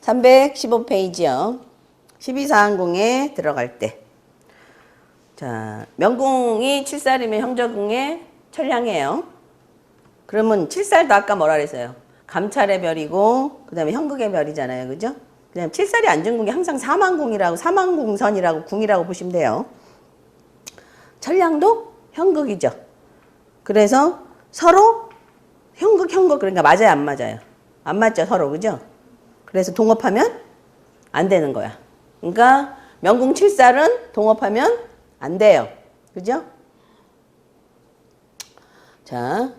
315페이지요. 12사항공에 들어갈 때. 자, 명궁이 7살이면 형제궁의 천량이에요. 그러면 7살도 아까 뭐라 그랬어요? 감찰의 별이고, 그 다음에 형극의 별이잖아요. 그죠? 그냥 7살이 안중궁이 항상 사망궁이라고, 사망궁선이라고, 궁이라고 보시면 돼요. 천량도 형극이죠. 그래서 서로 형극, 형극, 그러니까 맞아요, 안 맞아요? 안 맞죠, 서로. 그죠? 그래서 동업하면 안 되는 거야. 그러니까 명궁 칠살은 동업하면 안 돼요. 그죠? 자,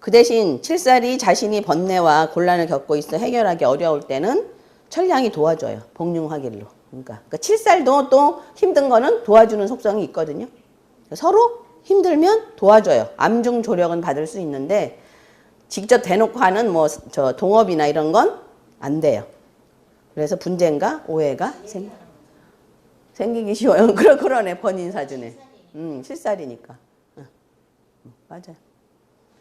그 대신 칠살이 자신이 번뇌와 곤란을 겪고 있어 해결하기 어려울 때는 천량이 도와줘요. 복융화길로. 그러니까, 그러니까 칠살도 또 힘든 거는 도와주는 속성이 있거든요. 서로 힘들면 도와줘요. 암중 조력은 받을 수 있는데 직접 대놓고 하는 뭐 저 동업이나 이런 건 안 돼요. 그래서 분쟁과 오해가 생, 생기기 쉬워요. 그러, 그러네, 본인 사주네. 음, 7살이니까. 응. 음, 맞아요.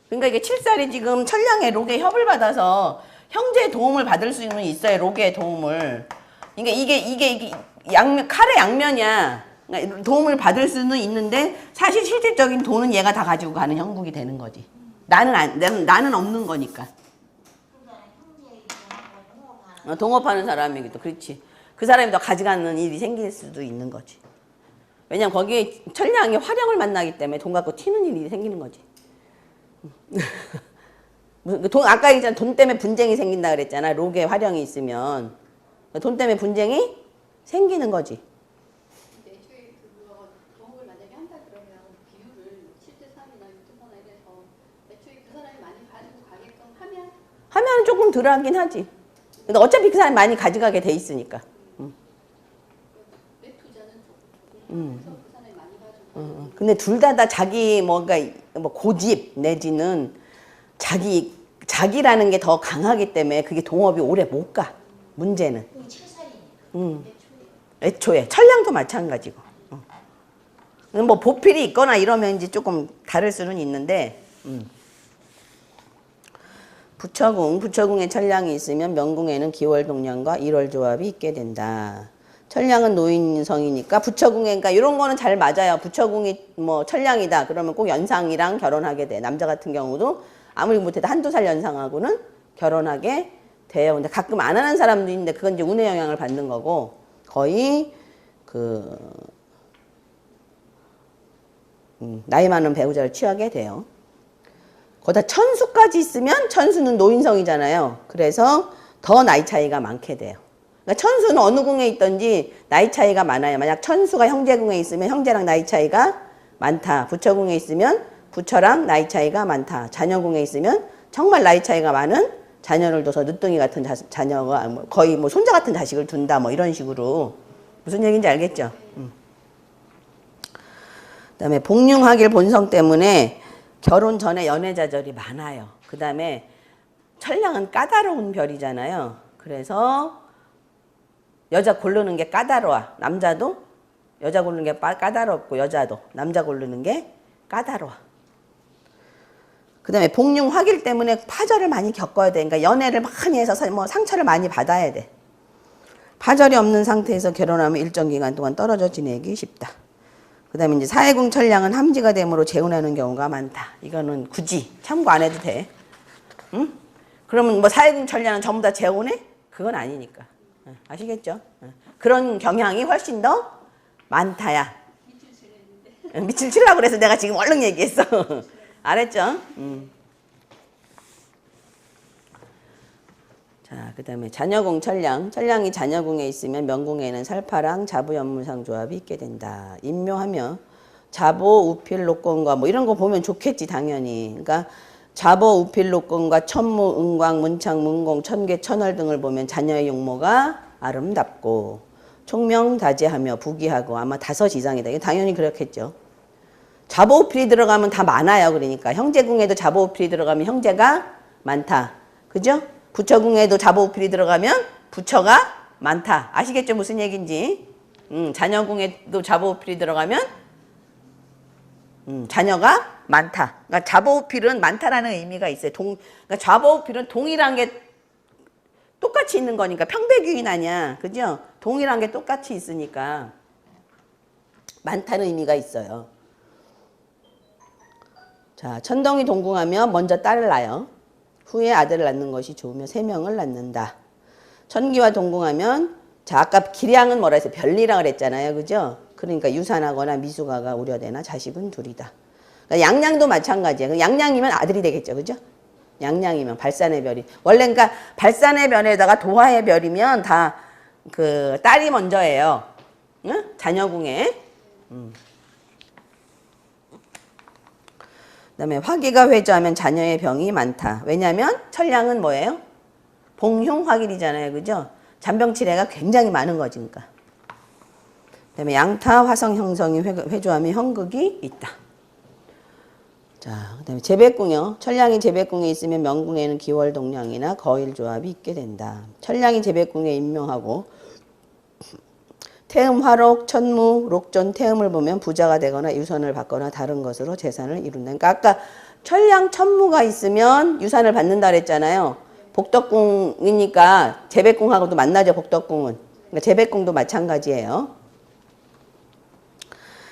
그러니까 이게 7살이 지금 천량의 록의 협을 받아서 형제의 도움을 받을 수는 있어요. 록의 도움을. 그러니까 이게, 이게, 이게 양면, 칼의 양면이야. 그러니까 도움을 받을 수는 있는데 사실 실질적인 돈은 얘가 다 가지고 가는 형국이 되는 거지. 나는 안, 나는, 나는 없는 거니까. 어, 동업하는 사람이기도 그렇지. 그 사람이 더 가져가는 일이 생길 수도 있는 거지. 왜냐면 거기에 천량의 화령을 만나기 때문에 돈 갖고 튀는 일이 생기는 거지. 그돈 아까 얘기했잖아 돈 때문에 분쟁이 생긴다 그랬잖아 록에 화령이 있으면 돈 때문에 분쟁이 생기는 거지. 근데 애초에 그거 도움을 만약에 한다 그러면 비율을 7대 3이나 6대 4나 이래서 애초에 그 하면 하면 조금 덜하긴 하지. 근데 어차피 그 사람이 많이 가져가게 돼 있으니까. 가지고 어, 어. 근데 둘 다 다 자기 뭔가 뭐 고집 내지는 자기 자기라는 게 더 강하기 때문에 그게 동업이 오래 못 가. 문제는. 음. 애초에 천량도 마찬가지고. 어. 뭐 보필이 있거나 이러면 이제 조금 다를 수는 있는데. 음. 부처궁, 부처궁에 천량이 있으면 명궁에는 기월 동량과 일월 조합이 있게 된다. 천량은 노인성이니까 부처궁에 그러니까 이런 거는 잘 맞아요. 부처궁이 뭐 천량이다 그러면 꼭 연상이랑 결혼하게 돼. 남자 같은 경우도 아무리 못해도 한두 살 연상하고는 결혼하게 돼요. 근데 가끔 안 하는 사람도 있는데 그건 이제 운의 영향을 받는 거고 거의 그 음, 나이 많은 배우자를 취하게 돼요. 거기다 천수까지 있으면 천수는 노인성이잖아요. 그래서 더 나이 차이가 많게 돼요. 그러니까 천수는 어느 궁에 있든지 나이 차이가 많아요. 만약 천수가 형제궁에 있으면 형제랑 나이 차이가 많다. 부처궁에 있으면 부처랑 나이 차이가 많다. 자녀궁에 있으면 정말 나이 차이가 많은 자녀를 둬서 늦둥이 같은 자, 자녀가 뭐 거의 뭐 손자 같은 자식을 둔다. 뭐 이런 식으로 무슨 얘기인지 알겠죠? 음. 그다음에 복융하길 본성 때문에 결혼 전에 연애 좌절이 많아요. 그 다음에 천량은 까다로운 별이잖아요. 그래서 여자 고르는 게 까다로워. 남자도 여자 고르는 게 빠- 까다롭고 여자도 남자 고르는 게 까다로워. 그 다음에 복융 화길 때문에 파절을 많이 겪어야 돼. 그러니까 연애를 많이 해서 사- 뭐 상처를 많이 받아야 돼. 파절이 없는 상태에서 결혼하면 일정 기간 동안 떨어져 지내기 쉽다. 그 다음에 이제 사회궁 천량은 함지가 됨으로 재혼하는 경우가 많다. 이거는 굳이 참고 안 해도 돼. 응? 그러면 뭐 사회궁 천량은 전부 다 재혼해? 그건 아니니까. 어, 아시겠죠? 어. 그런 경향이 훨씬 더 많다야. 어, 밑을 치려고 그래서 내가 지금 얼른 얘기했어. 알았죠? 음. 자, 그 다음에 자녀궁 천량. 천량이 자녀궁에 있으면 명궁에는 살파랑 자부연무상 조합이 있게 된다. 임묘하며 자보, 우필, 녹건과 뭐 이런 거 보면 좋겠지, 당연히. 그러니까 자보, 우필, 녹건과 천무, 은광, 문창, 문공, 천계, 천월 등을 보면 자녀의 용모가 아름답고 총명다재하며 부귀하고 아마 다섯 이상이다. 이거 당연히 그렇겠죠. 자보 우필이 들어가면 다 많아요. 그러니까 형제궁에도 자보 우필이 들어가면 형제가 많다. 그죠? 부처궁에도 자보우필이 들어가면 부처가 많다. 아시겠죠? 무슨 얘기인지. 음, 자녀궁에도 자보우필이 들어가면 음, 자녀가 많다. 그러니까 자보우필은 많다라는 의미가 있어요. 동, 그러니까 자보우필은 동일한 게 똑같이 있는 거니까 평배규인 아니야. 그죠? 동일한 게 똑같이 있으니까 많다는 의미가 있어요. 자, 천덩이 동궁하면 먼저 딸을 낳아요. 후에 아들을 낳는 것이 좋으며 세 명을 낳는다. 천기와 동궁하면 자 아까 기량은 뭐라 했어요? 별리라 그랬잖아요. 그죠? 그러니까 유산하거나 미숙아가 우려되나 자식은 둘이다. 그러니까 양양도 마찬가지예요. 그럼 양양이면 아들이 되겠죠. 그죠? 양양이면 발산의 별이 원래 그러니까 발산의 별에다가 도화의 별이면 다 그 딸이 먼저예요. 응? 자녀궁에. 음. 그다음에 화기가 회조하면 자녀의 병이 많다. 왜냐하면 천량은 뭐예요? 봉흉 화길이잖아요. 그죠? 잔병치레가 굉장히 많은 거지. 그러니까. 그다음에 양타 화성 형성이 회- 회조하면 형극이 있다. 자, 그다음에 재백궁요. 천량이 재백궁에 있으면 명궁에는 기월 동량이나 거일 조합이 있게 된다. 천량이 재백궁에 임명하고 태음 화록 천무 록전 태음을 보면 부자가 되거나 유선을 받거나 다른 것으로 재산을 이룬다. 그러니까 아까 천량 천무가 있으면 유산을 받는다 그랬잖아요. 복덕궁이니까 재백궁하고도 만나죠. 복덕궁은. 그러니까 재백궁도 마찬가지예요.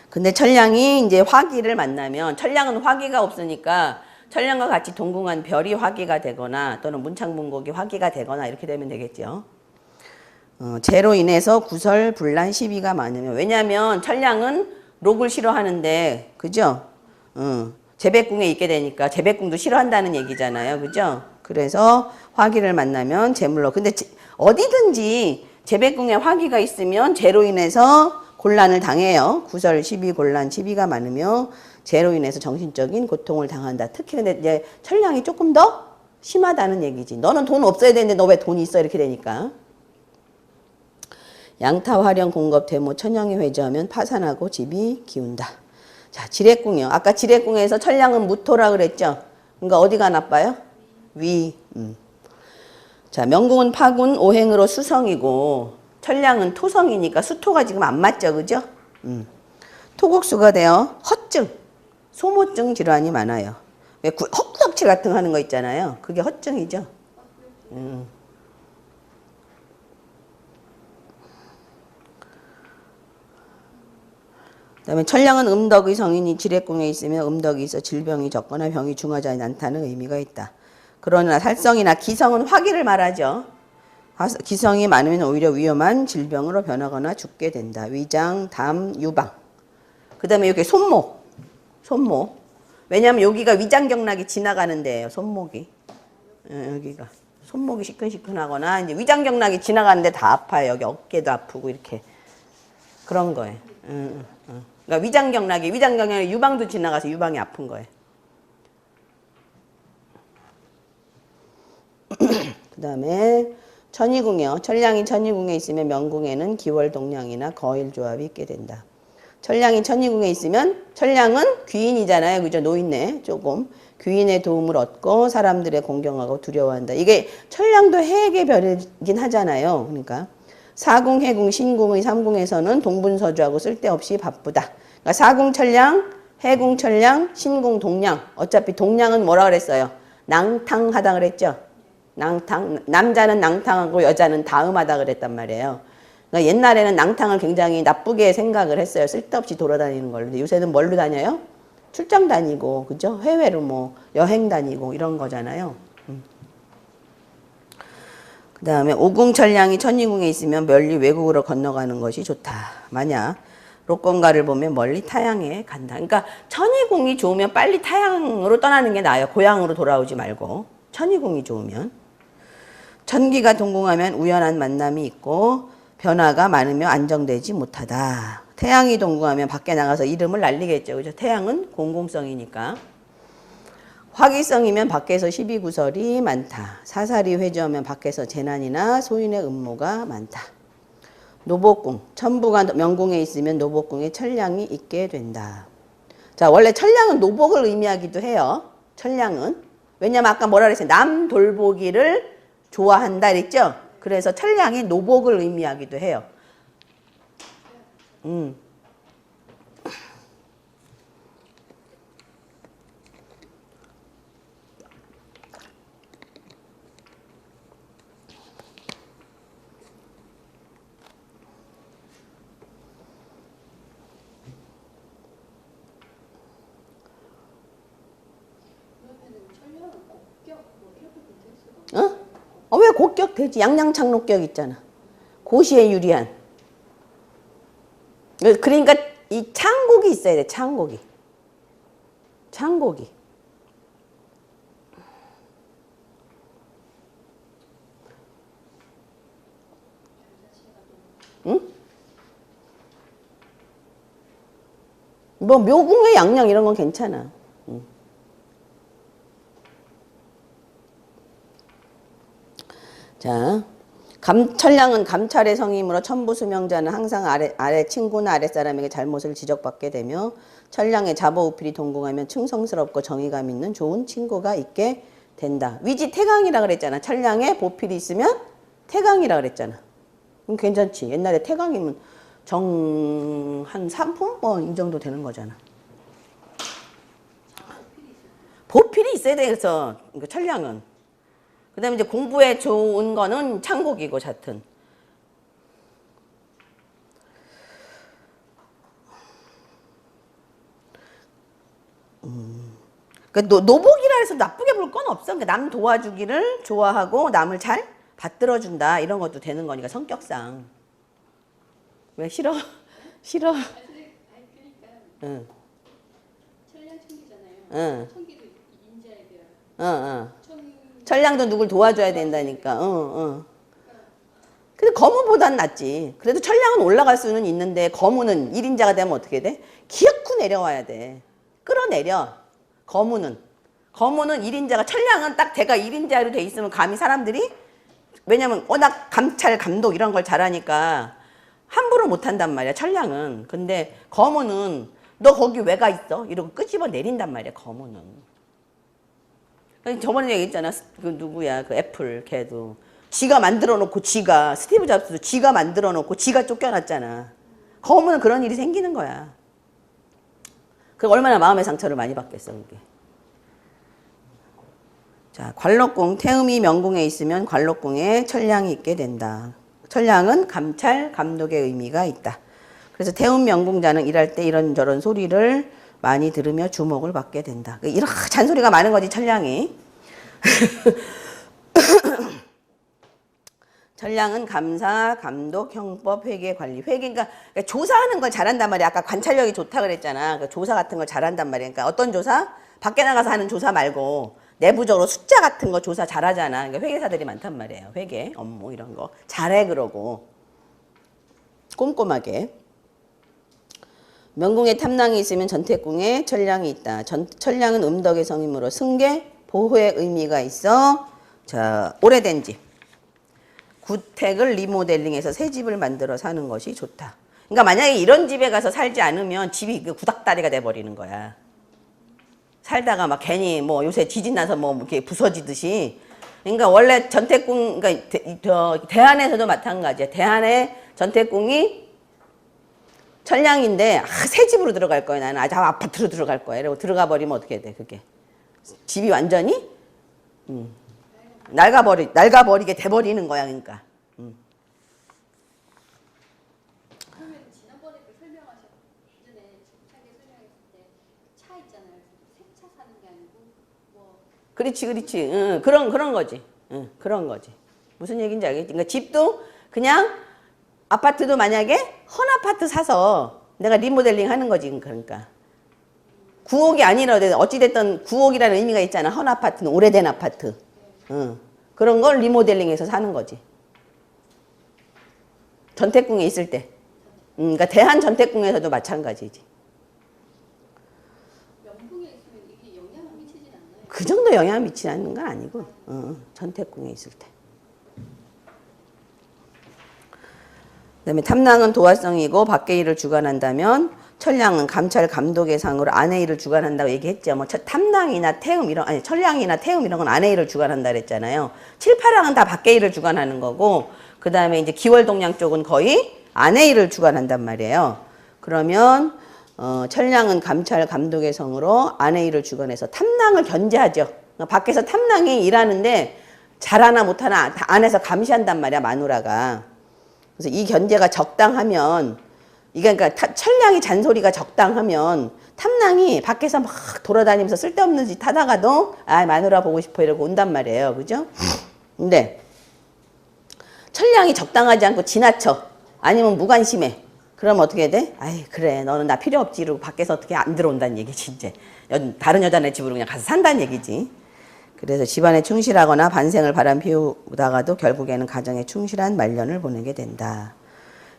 근데 천량이 이제 화기를 만나면 천량은 화기가 없으니까 천량과 같이 동궁한 별이 화기가 되거나 또는 문창문곡이 화기가 되거나 이렇게 되면 되겠죠. 어, 재로 인해서 구설, 분란, 시비가 많으면 왜냐하면 천량은 록을 싫어하는데 그죠? 어, 재백궁에 있게 되니까 재백궁도 싫어한다는 얘기잖아요, 그죠? 그래서 화기를 만나면 재물로 근데 제- 어디든지 재백궁에 화기가 있으면 재로 인해서 곤란을 당해요. 구설, 시비, 곤란, 시비가 많으며 재로 인해서 정신적인 고통을 당한다. 특히 근데 이제 천량이 조금 더 심하다는 얘기지. 너는 돈 없어야 되는데 너 왜 돈이 있어 이렇게 되니까. 양타 화령 공급 대모 천영이 회저하면 파산하고 집이 기운다. 자, 지뢰궁이요. 아까 지뢰궁에서 천량은 무토라 그랬죠. 그러니까 어디가 나빠요? 위. 음. 자, 명궁은 파군 오행으로 수성이고 천량은 토성이니까 수토가 지금 안 맞죠, 그죠? 음. 토국수가 되어 허증, 소모증 질환이 많아요. 왜 구- 헛구역질 같은 거 하는 거 있잖아요. 그게 허증이죠. 음. 그다음에 천량은 음덕의 성인이 지뢰궁에 있으면 음덕이 있어 질병이 적거나 병이 중하지 않다는 의미가 있다. 그러나 살성이나 기성은 화기를 말하죠. 화- 기성이 많으면 오히려 위험한 질병으로 변하거나 죽게 된다. 위장, 담, 유방. 그다음에 여기 손목, 손목. 왜냐하면 여기가 위장 경락이 지나가는 데예요. 손목이 어, 여기가 손목이 시큰시큰하거나 이제 위장 경락이 지나가는데 다 아파요. 여기 어깨도 아프고 이렇게 그런 거예요. 응, 응, 응. 그러니까 위장경락이 위장경락이 유방도 지나가서 유방이 아픈 거예요. 그 다음에 천이궁이요. 천량이 천이궁에 있으면 명궁에는 기월동량이나 거일조합이 있게 된다. 천량이 천이궁에 있으면 천량은 귀인이잖아요. 그죠? 노인네 조금 귀인의 도움을 얻고 사람들의 공경하고 두려워한다. 이게 천량도 해의 별이긴 하잖아요. 그러니까 사궁, 해궁, 신궁의 삼궁에서는 동분서주하고 쓸데없이 바쁘다. 그러니까 사궁 천량, 해궁 천량, 신궁 동량. 어차피 동량은 뭐라 그랬어요? 낭탕하다 그랬죠? 낭탕 남자는 낭탕하고 여자는 다음하다 그랬단 말이에요. 그러니까 옛날에는 낭탕을 굉장히 나쁘게 생각을 했어요. 쓸데없이 돌아다니는 걸로. 요새는 뭘로 다녀요? 출장 다니고 그죠? 해외로 뭐 여행 다니고 이런 거잖아요. 음. 그 다음에 오궁천량이 천리궁에 있으면 멀리 외국으로 건너가는 것이 좋다. 만약 록건가를 보면 멀리 타양에 간다. 그러니까 천이궁이 좋으면 빨리 타양으로 떠나는 게 나아요. 고향으로 돌아오지 말고 천이궁이 좋으면 천기가 동궁하면 우연한 만남이 있고 변화가 많으며 안정되지 못하다. 태양이 동궁하면 밖에 나가서 이름을 날리겠죠. 그죠? 태양은 공공성이니까. 화기성이면 밖에서 시비구설이 많다. 사살이 회주하면 밖에서 재난이나 소인의 음모가 많다. 노복궁, 천부가 명궁에 있으면 노복궁에 천량이 있게 된다. 자, 원래 천량은 노복을 의미하기도 해요. 천량은. 왜냐면 아까 뭐라 그랬어요? 남 돌보기를 좋아한다 그랬죠? 그래서 천량이 노복을 의미하기도 해요. 음. 고격 되지. 양양창록격 있잖아. 고시에 유리한. 그러니까 이 창곡이 있어야 돼. 창곡이. 창곡이. 응? 뭐 묘궁의 양양 이런 건 괜찮아. 응. 자, 감, 천량은 감찰의 성임으로 천부수명자는 항상 아래, 아래 친구나 아랫사람에게 잘못을 지적받게 되며 천량의 자보우필이 동공하면 충성스럽고 정의감 있는 좋은 친구가 있게 된다. 위지 태강이라 그랬잖아. 천량에 보필이 있으면 태강이라 그랬잖아. 그럼 괜찮지. 옛날에 태강이면 정 한 3품 뭐이 정도 되는 거잖아. 보필이 있어야 돼. 그래서 천량은. 그 다음에 이제 공부에 좋은 거는 창곡이고 잣은. 음. 그러니까 노, 노복이라 해서 나쁘게 볼 건 없어. 그러니까 남 도와주기를 좋아하고 남을 잘 받들어준다 이런 것도 되는 거니까 성격상. 왜 싫어? 싫어? 아니 아니, 그러니까 응, 천량 청기잖아요. 응, 청기도 인자에 대한 응, 응. 청 천량도 누굴 도와줘야 된다니까. 응, 응. 근데 거무보단 낫지. 그래도 천량은 올라갈 수는 있는데 거무는 1인자가 되면 어떻게 돼? 기어코 내려와야 돼. 끌어내려. 거무는. 거무는 1인자가 천량은 딱 대가 1인자로 돼 있으면 감히 사람들이 왜냐면 워낙 감찰 감독 이런 걸 잘하니까 함부로 못 한단 말이야. 천량은. 근데 거무는 너 거기 왜 가 있어? 이러고 끄집어 내린단 말이야. 거무는. 저번에 얘기했잖아. 스- 그 누구야? 그 애플 걔도. 지가 만들어 놓고 지가 스티브 잡스도 지가 만들어 놓고 지가 쫓겨났잖아. 거무는 그런 일이 생기는 거야. 그 얼마나 마음의 상처를 많이 받겠어, 그게. 자, 관록궁 태음이 명궁에 있으면 관록궁에 천량이 있게 된다. 천량은 감찰, 감독의 의미가 있다. 그래서 태음 명궁자는 일할 때 이런저런 소리를 많이 들으며 주목을 받게 된다. 이런 잔소리가 많은 거지, 천량이. 전량은 감사, 감독, 형법, 회계, 관리. 회계, 그러니까 조사하는 걸 잘한단 말이야. 아까 관찰력이 좋다 그랬잖아. 그 조사 같은 걸 잘한단 말이야. 그러니까 어떤 조사? 밖에 나가서 하는 조사 말고 내부적으로 숫자 같은 거 조사 잘하잖아. 그러니까 회계사들이 많단 말이에요. 회계, 업무 이런 거 잘해 그러고 꼼꼼하게. 명궁에 탐낭이 있으면 전태궁에 천량이 있다. 전, 천량은 음덕의 성이므로 승계, 보호의 의미가 있어. 자, 오래된 집. 구택을 리모델링해서 새 집을 만들어 사는 것이 좋다. 그러니까 만약에 이런 집에 가서 살지 않으면 집이 그 구닥다리가 돼 버리는 거야. 살다가 막 괜히 뭐 요새 지진 나서 뭐 이렇게 부서지듯이. 그러니까 원래 전태궁 그러니까 대, 저 대안에서도 마찬가지야. 대안에 전태궁이 천량인데 아, 새 집으로 들어갈 거야. 나는 아주 아파트로 들어갈 거야. 이러고 들어가 버리면 어떻게 돼? 그게 집이 완전히 음, 낡아버리 낡아버리게 돼버리는 거야. 그러니까. 지난번에 그뭐 그렇지, 그렇지. 응, 그런 그런 거지. 응, 그런 거지. 무슨 얘기인지 알겠지? 그러니까 집도 그냥 아파트도 만약에 헌 아파트 사서 내가 리모델링 하는 거지, 그러니까. 구옥이 아니라 어찌 됐든 구옥이라는 의미가 있잖아. 헌 아파트는 오래된 아파트. 응. 그런 걸 리모델링해서 사는 거지. 전태궁에 있을 때. 음, 그러니까 대한 전태궁에서도 마찬가지지. 그 정도 영향을 미치지 않는 건 아니고 어, 전태궁에 있을 때. 그다음에 탐낭은 도화성이고 밖의 일을 주관한다면 천량은 감찰 감독의 상으로 안의 일을 주관한다고 얘기했죠. 뭐 첫- 탐낭이나 태음 이런 아니 천량이나 태음 이런 건 안의 일을 주관한다 그랬잖아요. 칠파랑은 다 밖의 일을 주관하는 거고 그다음에 이제 기월 동량 쪽은 거의 안의 일을 주관한단 말이에요. 그러면 어, 천량은 감찰 감독의 성으로 안의 일을 주관해서 탐낭을 견제하죠. 그러니까 밖에서 탐낭이 일하는데 잘하나 못하나 다 안에서 감시한단 말이야 마누라가. 그래서 이 견제가 적당하면 이게 그러니까 타- 천량이 잔소리가 적당하면 탐낭이 밖에서 막 돌아다니면서 쓸데없는 짓 하다가도 아 마누라 보고 싶어 이러고 온단 말이에요. 그죠? 근데 천량이 적당하지 않고 지나쳐. 아니면 무관심해. 그럼 어떻게 돼? 아이, 그래. 너는 나 필요 없지. 이러고 밖에서 어떻게 안 들어온다는 얘기지, 이제. 여- 다른 여자네 집으로 그냥 가서 산다는 얘기지. 그래서 집안에 충실하거나 반생을 바람 피우다가도 결국에는 가정에 충실한 말년을 보내게 된다.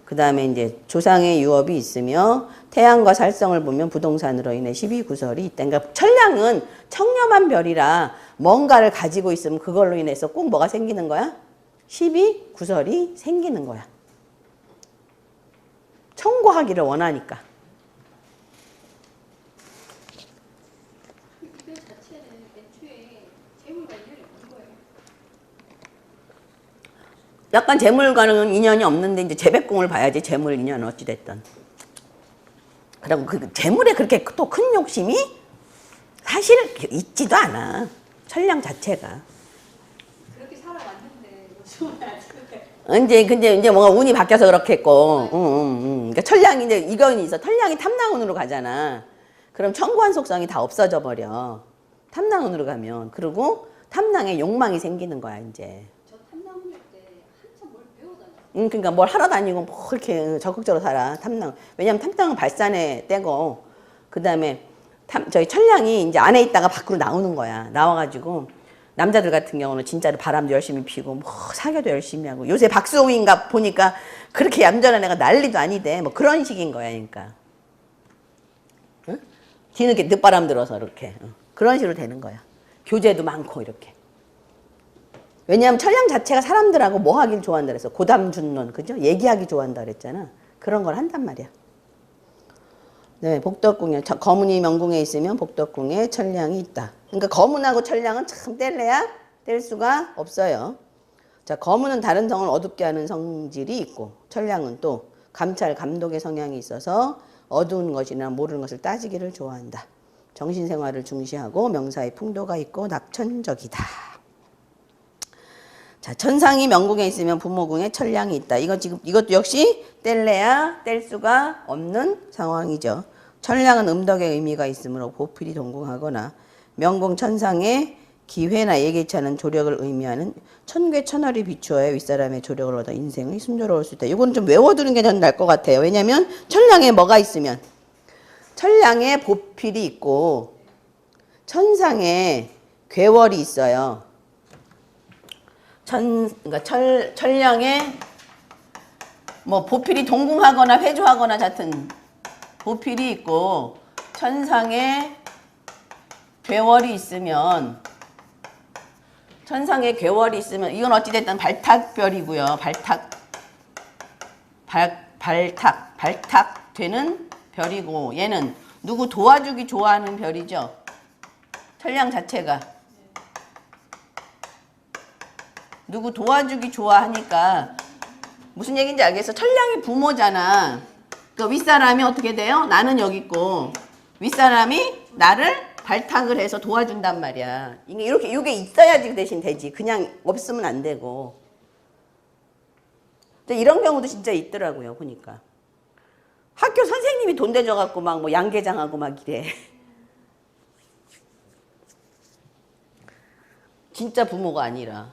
그 다음에 이제 조상의 유업이 있으며 태양과 살성을 보면 부동산으로 인해 12구설이 있다. 그러니까 천량은 청렴한 별이라 뭔가를 가지고 있으면 그걸로 인해서 꼭 뭐가 생기는 거야? 12구설이 생기는 거야. 청구하기를 원하니까. 애초에 약간 재물과는 인연이 없는데 이제 재백공을 봐야지 재물 인연 어찌 됐든. 그리고 그 재물에 그렇게 또 큰 욕심이 사실 있지도 않아. 천량 자체가. 그렇게 살아왔는데 아직은 이제 근데 이제 뭔가 운이 바뀌어서 그렇겠고, 응, 응, 응. 그러니까 천량이 이제 이건 있어. 천량이 탐낭운으로 가잖아. 그럼 청구한 속성이 다 없어져 버려. 탐낭운으로 가면 그리고 탐낭에 욕망이 생기는 거야 이제. 저 탐나무일 때 한참 뭘 배워다녔어요. 응, 그러니까 뭘 하러 다니고 뭐 이렇게 적극적으로 살아 탐낭. 왜냐면 탐낭은 발산의 때고, 그 다음에 탐 저희 천량이 이제 안에 있다가 밖으로 나오는 거야. 나와가지고 남자들 같은 경우는 진짜로 바람도 열심히 피고 뭐 사교도 열심히 하고 요새 박수홍인가 보니까 그렇게 얌전한 애가 난리도 아니대. 뭐 그런 식인 거야, 그러니까. 응? 뒤늦게 늦바람 들어서 이렇게 응. 그런 식으로 되는 거야. 교제도 많고 이렇게. 왜냐하면 천량 자체가 사람들하고 뭐 하길 좋아한다 그래서 고담 준론 그죠? 얘기하기 좋아한다 그랬잖아. 그런 걸 한단 말이야. 네, 복덕궁에 저- 거문이 명궁에 있으면 복덕궁에 천량이 있다. 그러니까 거문하고 천량은 참 뗄래야 뗄 수가 없어요. 자, 거문은 다른 성을 어둡게 하는 성질이 있고 천량은 또 감찰 감독의 성향이 있어서 어두운 것이나 모르는 것을 따지기를 좋아한다. 정신생활을 중시하고 명사의 풍도가 있고 낙천적이다. 자, 천상이 명궁에 있으면 부모궁에 천량이 있다. 이거 지금 이것도 역시 뗄래야 뗄 수가 없는 상황이죠. 천량은 음덕의 의미가 있으므로 보필이 동궁하거나 명궁 천상에 기회나 예기치 않은 조력을 의미하는 천괴 천월이 비추어야 윗사람의 조력을 얻어 인생이 순조로울 수 있다. 이건 좀 외워두는 게 전 나을 것 같아요. 왜냐하면 천량에 뭐가 있으면 천량에 보필이 있고 천상에 괴월이 있어요. 천, 그러니까 철, 천량에 뭐 보필이 동궁하거나 회주하거나 같은 보필이 있고 천상에 괴월이 있으면 천상에 괴월이 있으면 이건 어찌됐든 발탁별이고요. 발탁 발, 발탁 발탁 되는 별이고 얘는 누구 도와주기 좋아하는 별이죠. 천량 자체가 누구 도와주기 좋아하니까 무슨 얘기인지 알겠어? 천량이 부모잖아. 그 윗사람이 어떻게 돼요? 나는 여기 있고 윗사람이 나를 발탁을 해서 도와준단 말이야. 이게 이렇게 이게 있어야지 그 대신 되지. 그냥 없으면 안 되고. 이런 경우도 진짜 있더라고요. 보니까 학교 선생님이 돈 대줘 갖고 막 뭐 양계장하고 막 이래. 진짜 부모가 아니라.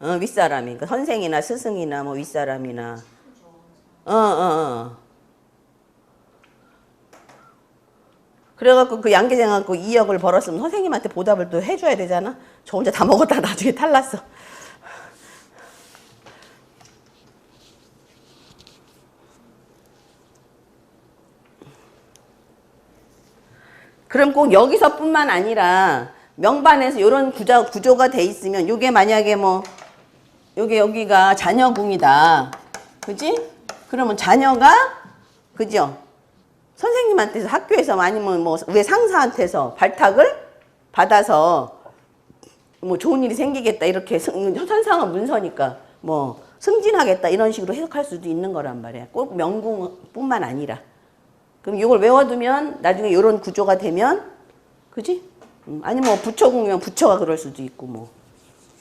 어, 윗사람이. 그 선생이나 스승이나 뭐 윗사람이나. 어, 어, 어. 그래갖고 그 양계장 갖고 2억을 벌었으면 선생님한테 보답을 또 해줘야 되잖아. 저 혼자 다 먹었다 나중에 탈났어. 그럼 꼭 여기서뿐만 아니라 명반에서 이런 구조, 구조가 돼 있으면 이게 만약에 뭐 요게 여기가 자녀궁이다. 그지? 그러면 자녀가 그죠? 선생님한테서 학교에서 아니면 뭐 왜 상사한테서 발탁을 받아서 뭐 좋은 일이 생기겠다 이렇게 승- 현상은 문서니까 뭐 승진하겠다 이런 식으로 해석할 수도 있는 거란 말이야. 꼭 명궁뿐만 아니라. 그럼 이걸 외워두면 나중에 이런 구조가 되면 그지? 음, 아니 뭐 부처궁이면 부처가 그럴 수도 있고 뭐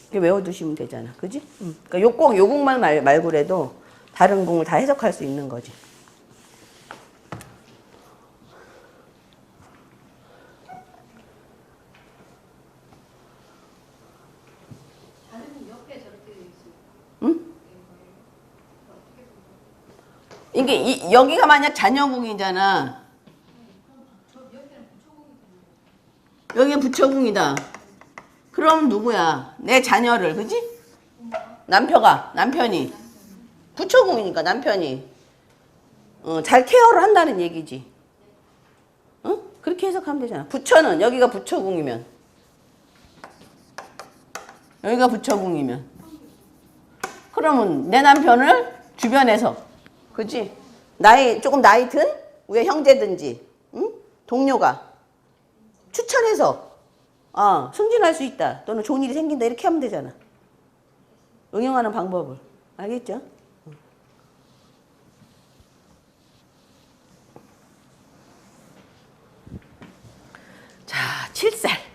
이렇게 외워두시면 되잖아, 그지? 음. 그러니까 요꼭 요궁만 말, 말고라도 다른 궁을 다 해석할 수 있는 거지. 다른 옆에 저렇게 돼 있어요. 이게 이, 여기가 만약 자녀궁이잖아. 여기 부처궁이다. 그럼 누구야? 내 자녀를, 그지? 남편가, 남편이. 부처궁이니까 남편이. 어, 잘 케어를 한다는 얘기지. 어? 그렇게 해석하면 되잖아. 부처는 여기가 부처궁이면. 여기가 부처궁이면. 그러면 내 남편을 주변에서, 그지? 나이, 조금 나이 든, 우리 형제든지, 응? 동료가 추천해서, 어, 승진할 수 있다. 또는 좋은 일이 생긴다. 이렇게 하면 되잖아. 응용하는 방법을. 알겠죠? 자, 7살.